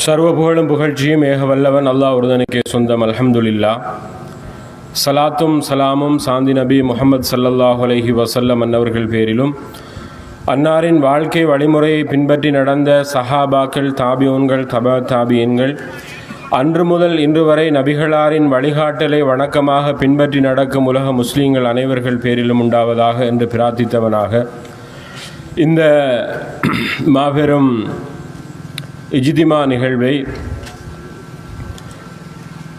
சர்வ புகழும் புகழ்ச்சியும் ஏக வல்லவன் அல்லாஹ் ஒருதனுக்கே சொந்தம் அல்ஹம்துலில்லா சலாத்தும் சலாமும் சாந்தி நபி முகமது சல்லல்லாஹ் அலஹி வசல்லம் அன்னவர்கள் பேரிலும் அன்னாரின் வாழ்க்கை வழிமுறையை பின்பற்றி நடந்த சஹாபாக்கள் தாபியோன்கள் தபா தாபியன்கள் அன்று முதல் இன்று வரை நபிகளாரின் வழிகாட்டலை வணக்கமாக பின்பற்றி நடக்கும் உலக முஸ்லீம்கள் அனைவர்கள் பேரிலும் உண்டாவதாக என்று பிரார்த்தித்தவனாக இந்த மாபெரும் இஜிதிமா நிகழ்வை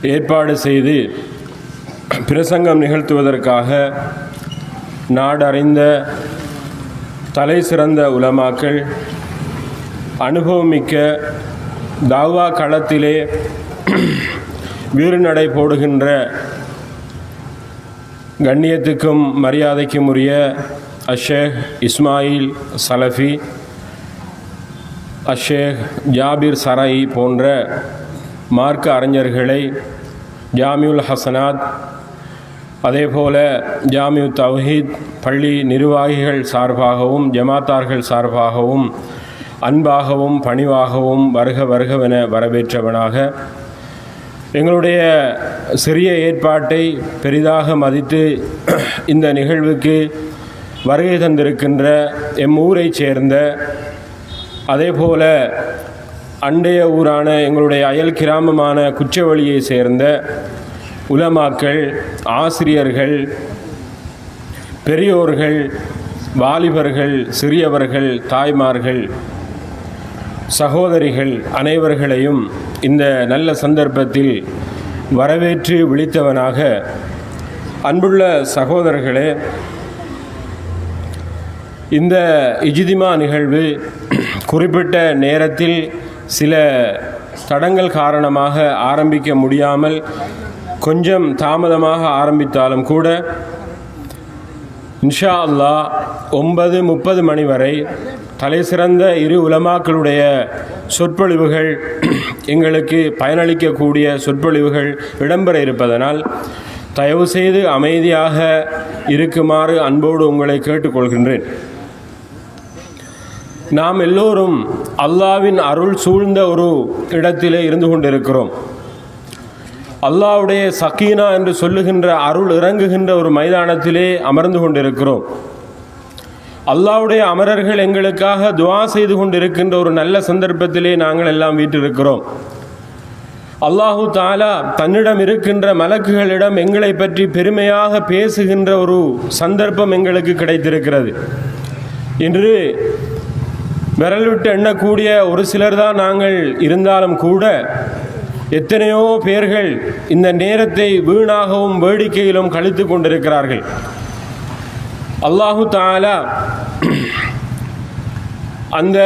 ஏற்பாடு செய்து பிரசங்கம் நிகழ்த்துவதற்காக நாடறிந்த தலை சிறந்த உலமாக்கள் அனுபவமிக்க தாவா களத்திலே வீறுநடை போடுகின்ற கண்ணியத்துக்கும் மரியாதைக்கும் உரிய அஷேக் இஸ்மாயில் சலஃபி அஷேக் ஜாபிர் சராயி போன்ற மார்க்க அறிஞர்களை ஜாமியுல் ஹசனாத் அதேபோல ஜாமியு தௌஹீத் பள்ளி நிர்வாகிகள் சார்பாகவும் ஜமாத்தார்கள் சார்பாகவும் அன்பாகவும் பணிவாகவும் வருக வருகவென வரவேற்றவனாக எங்களுடைய சிறிய ஏற்பாட்டை பெரிதாக மதித்து இந்த நிகழ்வுக்கு வருகை தந்திருக்கின்ற எம் சேர்ந்த அதே போல அண்டைய ஊரான எங்களுடைய அயல் கிராமமான குச்சவழியை சேர்ந்த உலமாக்கள் ஆசிரியர்கள் பெரியோர்கள் வாலிபர்கள் சிறியவர்கள் தாய்மார்கள் சகோதரிகள் அனைவர்களையும் இந்த நல்ல சந்தர்ப்பத்தில் வரவேற்று விழித்தவனாக அன்புள்ள சகோதரர்களே இந்த இஜிதிமா நிகழ்வு குறிப்பிட்ட நேரத்தில் சில தடங்கள் காரணமாக ஆரம்பிக்க முடியாமல் கொஞ்சம் தாமதமாக ஆரம்பித்தாலும் கூட இன்ஷா அல்லா ஒன்பது முப்பது மணி வரை தலைசிறந்த இரு உலமாக்களுடைய சொற்பொழிவுகள் எங்களுக்கு பயனளிக்கக்கூடிய சொற்பொழிவுகள் இடம்பெற இருப்பதனால் தயவுசெய்து அமைதியாக இருக்குமாறு அன்போடு உங்களை கேட்டுக்கொள்கின்றேன். நாம் எல்லோரும் அல்லாவின் அருள் சூழ்ந்த ஒரு இடத்திலே இருந்து கொண்டிருக்கிறோம். அல்லாவுடைய சக்கீனா என்று சொல்லுகின்ற அருள் இறங்குகின்ற ஒரு மைதானத்திலே அமர்ந்து கொண்டிருக்கிறோம். அல்லாவுடைய அமரர்கள் எங்களுக்காக துவா செய்து கொண்டிருக்கின்ற ஒரு நல்ல சந்தர்ப்பத்திலே நாங்கள் எல்லாம் வீட்டிருக்கிறோம் அல்லாஹு தாலா தன்னிடம் இருக்கின்ற மலக்குகளிடம் எங்களை பற்றி பெருமையாக பேசுகின்ற ஒரு சந்தர்ப்பம் எங்களுக்கு கிடைத்திருக்கிறது. இன்று விரல் விட்டு எண்ணக்கூடிய ஒரு சிலர் தான் நாங்கள் இருந்தாலும் கூட எத்தனையோ பேர்கள் இந்த நேரத்தை வீணாகவும் வேடிக்கையிலும் கழித்து கொண்டிருக்கிறார்கள். அல்லாஹு தாலா அந்த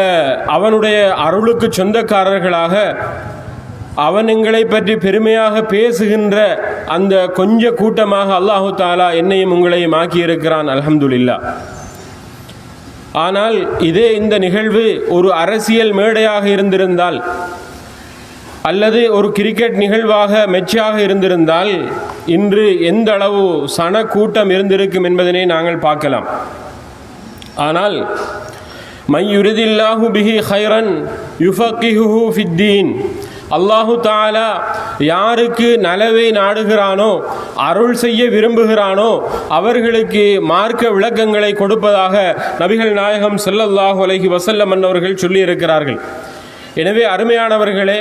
அவனுடைய அருளுக்கு சொந்தக்காரர்களாக அவன் எங்களை பற்றி பெருமையாக பேசுகின்ற அந்த கொஞ்ச கூட்டமாக அல்லாஹு தாலா என்னையும் உங்களையும் ஆக்கியிருக்கிறான் அலமதுல்லா ஆனால் இதே இந்த நிகழ்வு ஒரு அரசியல் மேடையாக இருந்திருந்தால் அல்லது ஒரு கிரிக்கெட் நிகழ்வாக மெச்சாக இருந்திருந்தால் இன்று எந்த அளவு சன கூட்டம் இருந்திருக்கும் என்பதனை நாங்கள் பார்க்கலாம். ஆனால் மையுருதில்லாஹு பிஹி ஹைரன் யுஃபக்கிஹு ஃபித்தீன் அல்லாஹு தாலா யாருக்கு நலவை நாடுகிறானோ அருள் செய்ய விரும்புகிறானோ அவர்களுக்கு மார்க்க விளக்கங்களை கொடுப்பதாக நபிகள் நாயகம் செல்லல்லாஹு அலஹி வசல்லம் அன்னவர்கள் சொல்லியிருக்கிறார்கள். எனவே அருமையானவர்களே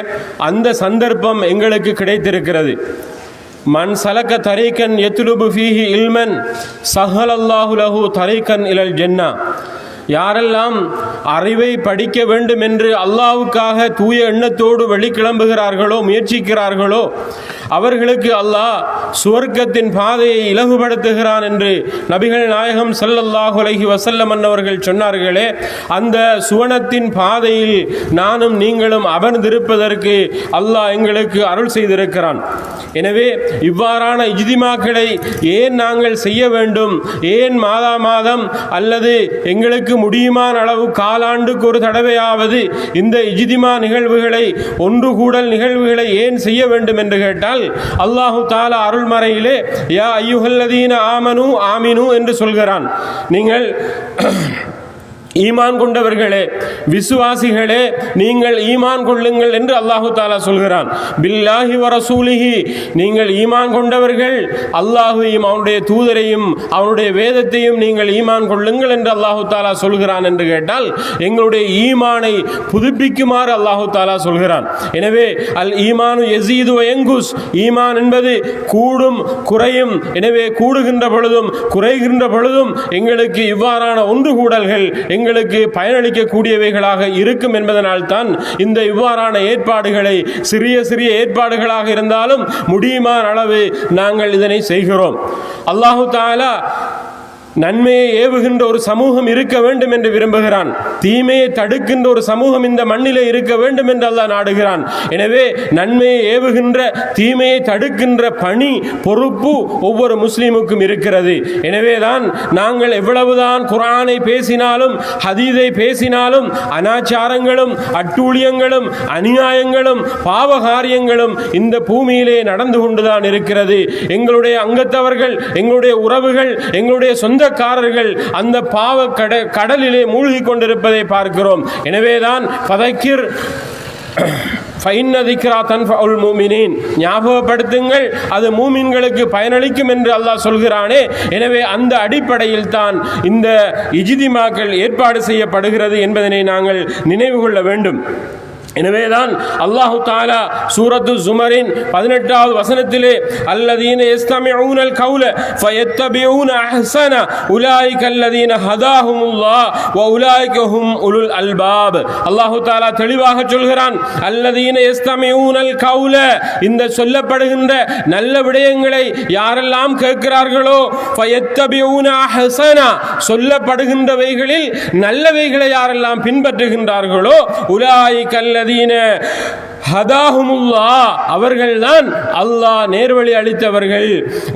அந்த சந்தர்ப்பம் எங்களுக்கு கிடைத்திருக்கிறது. மண் சலக்க தரைக்கன் எத்துலுபு ஃபீஹி இல்மன் சஹலல்லாஹு லஹு தரைக்கன் இலல் ஜென்னா. யாரெல்லாம் அறிவை படிக்க வேண்டும் என்று அல்லாவுக்காக தூய எண்ணத்தோடு வெளிக்கிளம்புகிறார்களோ முயற்சிக்கிறார்களோ அவர்களுக்கு அல்லாஹ் சுவர்க்கத்தின் பாதையை இலகுபடுத்துகிறான் என்று நபிகள் நாயகம் ஸல்லல்லாஹு அலஹி வசல்லம் அன்னவர்கள் சொன்னார்களே அந்த சுவனத்தின் பாதையில் நானும் நீங்களும் அமர்ந்திருப்பதற்கு அல்லாஹ் எங்களுக்கு அருள் செய்திருக்கிறான். எனவே இவ்வாறான இஜிதிமாக்களை ஏன் நாங்கள் செய்ய வேண்டும்? ஏன் மாதா மாதம் அல்லது எங்களுக்கு முடியுமான அளவு காலாண்டுக்கு ஒரு தடவையாவது இந்த இஜிதிமா நிகழ்வுகளை ஒன்று கூடல் நிகழ்வுகளை ஏன் செய்ய வேண்டும் என்று கேட்டால் அல்லாஹு தாலா அருள்மறையிலே யா ஐயுஹல்லதீன ஆமனு ஆமினு என்று சொல்கிறான். நீங்கள் ஈமான் கொண்டவர்களே விசுவாசிகளே நீங்கள் ஈமான் கொள்ளுங்கள் என்று அல்லாஹு தாலா சொல்கிறான். பில்லாஹி வ ரசூலிஹி நீங்கள் ஈமான் கொண்டவர்கள் அல்லாஹையும் அவனுடைய தூதரையும் அவனுடைய வேதத்தையும் நீங்கள் ஈமான் கொள்ளுங்கள் என்று அல்லாஹு தாலா சொல்கிறான் என்று கேட்டால் எங்களுடைய ஈமானை புதுப்பிக்குமாறு அல்லாஹு தாலா சொல்கிறான். எனவே அல் ஈமானு எசீது எங்குஸ் ஈமான் என்பது கூடும் குறையும் எனவே கூடுகின்ற பொழுதும் குறைகின்ற பொழுதும் எங்களுக்கு இவ்வாறான ஒன்று கூடல்கள் எங்களுக்கு பயனளிக்கக்கூடியவைகளாக இருக்கும் என்பதனால் தான் இந்த இவ்வாறான ஏற்பாடுகளை சிறிய சிறிய ஏற்பாடுகளாக இருந்தாலும் முடியுமான அளவு நாங்கள் இதனை செய்கிறோம். அல்லாஹு தாலா நன்மையை ஏவுகின்ற ஒரு சமூகம் இருக்க வேண்டும் என்று விரும்புகிறான். தீமையை தடுக்கின்ற ஒரு சமூகம் இந்த மண்ணிலே இருக்க வேண்டும் என்று அல்லாஹ் நாடுகிறான். எனவே நன்மையை ஏவுகின்ற தீமையை தடுக்கின்ற பணி பொறுப்பு ஒவ்வொரு முஸ்லீமுக்கும் இருக்கிறது. எனவேதான் நாங்கள் எவ்வளவுதான் குரானை பேசினாலும் ஹதீதை பேசினாலும் அனாச்சாரங்களும் அட்டூழியங்களும் அநியாயங்களும் பாவகாரியங்களும் இந்த பூமியிலே நடந்து கொண்டுதான் இருக்கிறது. எங்களுடைய அங்கத்தவர்கள் எங்களுடைய உறவுகள் எங்களுடைய சொந்த சொந்தக்காரர்கள் அந்த பாவ கட கடலிலே மூழ்கி கொண்டிருப்பதை பார்க்கிறோம். எனவேதான் பதைக்கிர் ஞாபகப்படுத்துங்கள் அது மூமின்களுக்கு பயனளிக்கும் என்று அல்லாஹ் சொல்கிறானே. எனவே அந்த அடிப்படையில் தான் இந்த இஜிதிமாக்கள் ஏற்பாடு செய்யப்படுகிறது என்பதனை நாங்கள் நினைவு கொள்ள வேண்டும். எனவேதான் அல்லாஹு தாலா சூரத்து சுமரின் பதினெட்டாவது வசனத்திலே அல்லதீன எஸ்தமிஊனல் கௌல ஃபயத்தபிஊன அஹ்ஸன உலாய்க அல்லதீன ஹதாஹுமுல்லாஹ் வ உலாய்க ஹும் உலுல் அல்பாப். அல்லாஹு தாலா தெளிவாக சொல்கிறான் அல்லதீன எஸ்தமிஊனல் கவுல இந்த சொல்லப்படுகின்ற நல்ல விடயங்களை யாரெல்லாம் கேட்கிறார்களோ ஃபயத்தபிஊன அஹ்ஸன சொல்லப்படுகின்றவைகளில் நல்லவைகளை யாரெல்லாம் பின்பற்றுகின்றார்களோ உலாயிக அல்லதீன ஹதாஹுமுல்லா. அவர்கள்தான் அல்லாஹ் நேர்வழி அளித்தவர்கள்.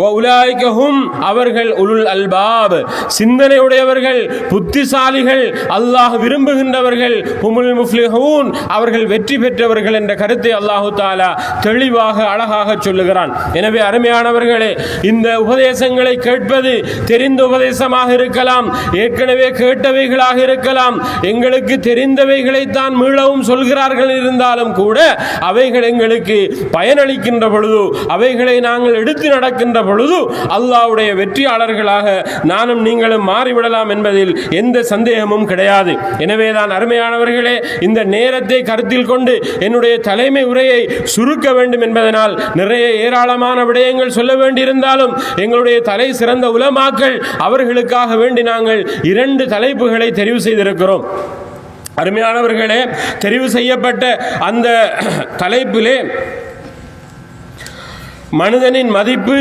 உலாய்கஹும் அவர்கள் உலுல் அல்பாப். சிந்தனையுடையவர்கள் புத்திசாலிகள் அல்லாஹ் விரும்புகின்றவர்கள் ஹுமுல் முஃப்லிஹூன். அவர்கள் வெற்றி பெற்றவர்கள் என்ற கருத்தை அல்லாஹு தாலா தெளிவாக அழகாக சொல்லுகிறான். எனவே அருமையானவர்களே இந்த உபதேசங்களை கேட்பது தெரிந்த உபதேசமாக இருக்கலாம் ஏற்கனவே கேட்டவைகளாக இருக்கலாம். எங்களுக்கு தெரிந்தவைகளைத்தான் மீளவும் சொல்கிறார்கள் இருந்தாலும் கூட அவைகள் எங்களுக்கு பயனளிக்கின்ற பொழுது அவைகளை நாங்கள் எடுத்து நடக்கின்ற பொழுது அல்லாஹ்வுடைய வெற்றியாளர்களாக நானும் நீங்களும் மாறிவிடலாம் என்பதில் எந்த சந்தேகமும் கிடையாது. எனவேதான் அருமையானவர்களே இந்த நேரத்தை கருத்தில் கொண்டு என்னுடைய தலைமை உரையை சுருக்க வேண்டும் என்பதனால் நிறைய ஏராளமான விடயங்கள் சொல்ல வேண்டியிருந்தாலும் எங்களுடைய தலை சிறந்த உலமாக்கள் அவர்களுக்காக வேண்டி நாங்கள் இரண்டு தலைப்புகளை தெரிவு செய்திருக்கிறோம். அருமையானவர்களே தெரிவு செய்யப்பட்ட அந்த தலைப்பிலே மனிதனின் மதிப்பு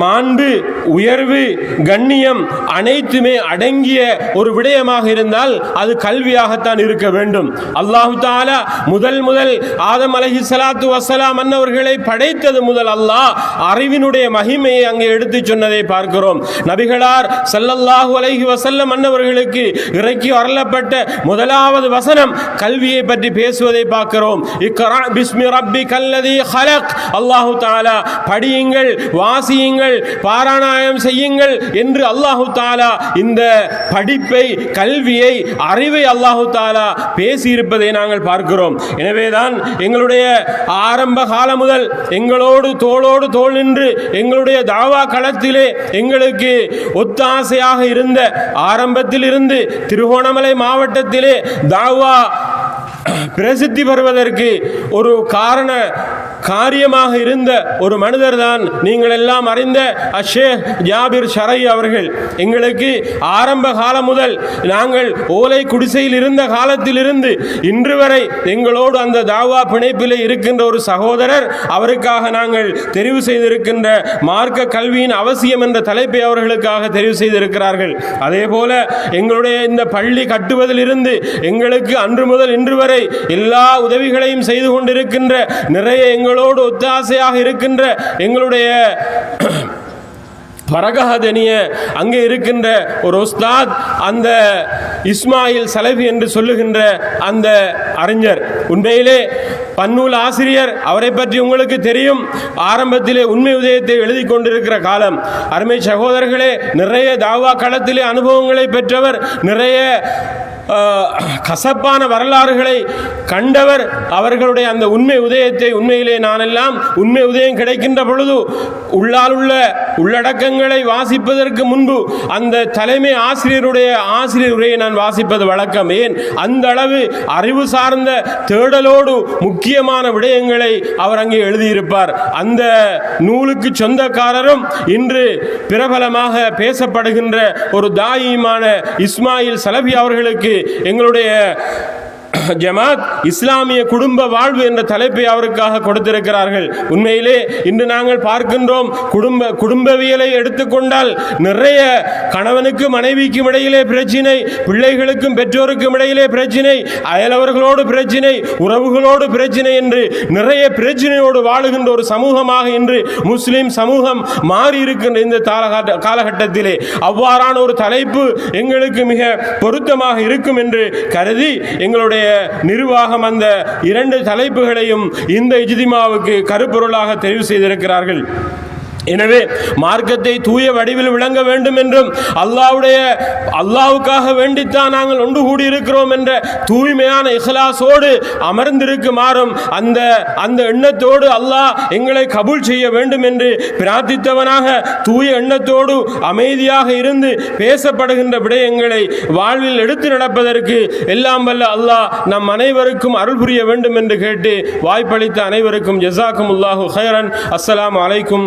மாண்பு உயர்வு கண்ணியம் அனைத்துமே அடங்கிய ஒரு விடயமாக இருந்தால் அது கல்வியாகத்தான் இருக்க வேண்டும். அல்லாஹு தாலா முதல் முதல் ஆதம் அலஹி சலாத்து வசலாம் அன்னவர்களை படைத்தது முதல் அல்லாஹ் அறிவினுடைய மகிமையை அங்கே எடுத்து சொன்னதை பார்க்கிறோம். நபிகளார் சல்லல்லாஹு அலஹி வசல்லம் அன்னவர்களுக்கு இறக்கி வரலப்பட்ட முதலாவது வசனம் கல்வியை பற்றி பேசுவதை பார்க்கிறோம். இக்கரா பிஸ்மி ரப்பி கல்லதி ஹலக் அல்லாஹு தாலா படியுங்கள் வாசியுங்கள் பாராயணம் செய்யுங்கள் என்று அல்லாஹு தாலா இந்த படிப்பை கல்வியை அறிவை அல்லாஹு தாலா பேசியிருப்பதை நாங்கள் பார்க்கிறோம். எனவேதான் எங்களுடைய ஆரம்ப காலம் முதல் எங்களோடு தோளோடு தோள் நின்று எங்களுடைய தாவா களத்திலே எங்களுக்கு ஒத்தாசையாக இருந்த ஆரம்பத்தில் இருந்து திருகோணமலை மாவட்டத்திலே தாவா பிரசித்தி பெறுவதற்கு ஒரு காரண காரியமாக இருந்த ஒரு மனிதர் தான் நீங்கள் எல்லாம் அறிந்த அஷே ஜாபிர் ஷரை அவர்கள். எங்களுக்கு ஆரம்ப காலம் முதல் நாங்கள் ஓலை குடிசையில் இருந்த காலத்திலிருந்து இன்று வரை எங்களோடு அந்த தாவா பிணைப்பில் இருக்கின்ற ஒரு சகோதரர் அவருக்காக நாங்கள் தெரிவு செய்திருக்கின்ற மார்க்க கல்வியின் அவசியம் என்ற தலைப்பை அவர்களுக்காக தெரிவு செய்திருக்கிறார்கள். அதே போல எங்களுடைய இந்த பள்ளி கட்டுவதிலிருந்து எங்களுக்கு அன்று முதல் இன்று வரை எல்லா உதவிகளையும் செய்து கொண்டிருக்கின்ற நிறைய எங்களோடு ஒத்தாசையாக இருக்கின்ற எங்களுடைய பரகஹதனிய அங்கே இருக்கின்ற ஒரு உஸ்தாத் அந்த இஸ்மாயில் சலபி என்று சொல்லுகின்ற அந்த அறிஞர். உண்மையிலே பன்னூல் ஆசிரியர் அவரை பற்றி உங்களுக்கு தெரியும். ஆரம்பத்திலே உண்மை உதயத்தை எழுதி கொண்டிருக்கிற காலம். அருமை சகோதரர்களே நிறைய தாவா களத்திலே அனுபவங்களை பெற்றவர் நிறைய கசப்பான வரலாறுகளை கண்டவர் அவர்களுடைய அந்த உண்மை உதயத்தை உண்மையிலே நானெல்லாம் உண்மை உதயம் கிடைக்கின்ற பொழுது உள்ளால் உள்ள உள்ளடக்கங்களை வாசிப்பதற்கு முன்பு அந்த தலைமை ஆசிரியருடைய ஆசிரியர் உரையை நான் வாசிப்பது வழக்கம். ஏன்? அந்த அளவு அறிவு சார்ந்த தேடலோடு முக்கியமான விடயங்களை அவர் அங்கே எழுதியிருப்பார். அந்த நூலுக்கு சொந்தக்காரரும் இன்று பிரபலமாக பேசப்படுகின்ற ஒரு தாயுமான இஸ்மாயில் சலபி அவர்களுக்கு எங்களுடைய ஜமாத் இஸ்லாமிய குடும்ப வாழ்வு என்ற தலைப்பை அவருக்காக கொடுத்திருக்கிறார்கள். உண்மையிலே இன்று நாங்கள் பார்க்கின்றோம் குடும்ப குடும்பவியலை எடுத்துக்கொண்டால் நிறைய கணவனுக்கு மனைவிக்கும் இடையிலே பிரச்சினை பிள்ளைகளுக்கும் பெற்றோருக்கும் இடையிலே பிரச்சினை அயலவர்களோடு பிரச்சினை உறவுகளோடு பிரச்சினை என்று நிறைய பிரச்சினையோடு வாழுகின்ற ஒரு சமூகமாக இன்று முஸ்லிம் சமூகம் மாறி இருக்கின்ற இந்த காலகட்டத்திலே. அவ்வாறான ஒரு தலைப்பு எங்களுக்கு மிக பொருத்தமாக இருக்கும் என்று கருதி எங்களுடைய நிர்வாகம் அந்த இரண்டு தலைப்புகளையும் இந்த இஜ்திமாவுக்கு கருப்பொருளாக தெரிவு செய்திருக்கிறார்கள். எனவே மார்க்கத்தை தூய வடிவில் விளங்க வேண்டும் என்றும் அல்லாவுடைய அல்லாவுக்காக வேண்டித்தான் நாங்கள் ஒன்று கூடியிருக்கிறோம் என்ற தூய்மையான இஹ்லாஸோடு அமர்ந்திருக்குமாறும் அந்த அந்த எண்ணத்தோடு அல்லாஹ் எங்களை கபூல் செய்ய வேண்டும் என்று பிரார்த்தித்தவனாக தூய எண்ணத்தோடு அமைதியாக இருந்து பேசப்படுகின்ற விடயங்களை வாழ்வில் எடுத்து நடப்பதற்கு எல்லாம் வல்ல அல்லாஹ் நம் அனைவருக்கும் அருள் புரிய வேண்டும் என்று கேட்டு வாய்ப்பளித்த அனைவருக்கும் ஜசாக்கும் உல்லாஹு ஹைரன் அஸ்ஸலாமு அலைக்கும்